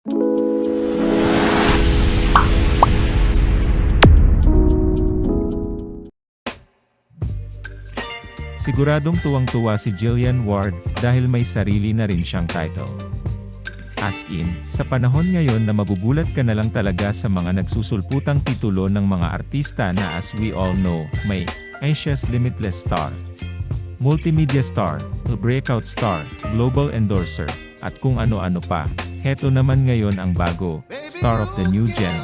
Siguradong tuwang-tuwa si Jillian Ward dahil may sarili na rin siyang title. As in, sa panahon ngayon na magugulat ka na lang talaga sa mga nagsusulputang titulo ng mga artista na as we all know, may Asia's Limitless Star, Multimedia Star, Breakout Star, Global Endorser, at kung ano-ano pa. Heto naman ngayon ang bago, Star of the New Gen.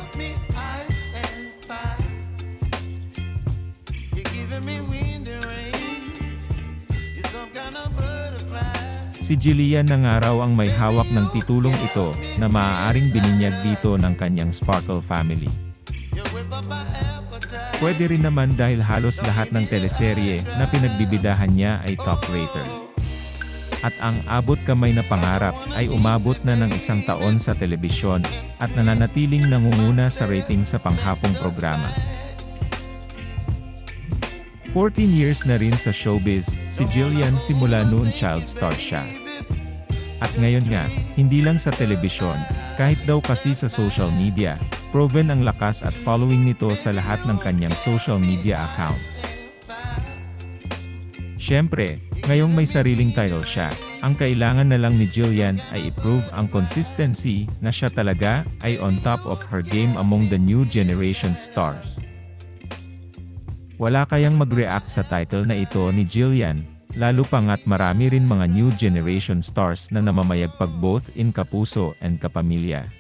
Si Jillian na nga raw ang may hawak ng titulong ito na maaaring bininyag dito ng kanyang Sparkle family. Pwede rin naman dahil halos lahat ng teleserye na pinagbibidahan niya ay top rater. At ang abot kamay na pangarap ay umabot na ng isang taon sa telebisyon at nananatiling nangunguna sa rating sa panghapong programa. 14 years na rin sa showbiz, si Jillian simula noon child star siya. At ngayon nga, hindi lang sa telebisyon, kahit daw kasi sa social media, proven ang lakas at following nito sa lahat ng kanyang social media account. Siyempre, ngayong may sariling title siya, ang kailangan na lang ni Jillian ay i-prove ang consistency na siya talaga ay on top of her game among the new generation stars. Wala kayang mag-react sa title na ito ni Jillian, lalo pa nga't marami rin mga new generation stars na namamayagpag both in kapuso and kapamilya.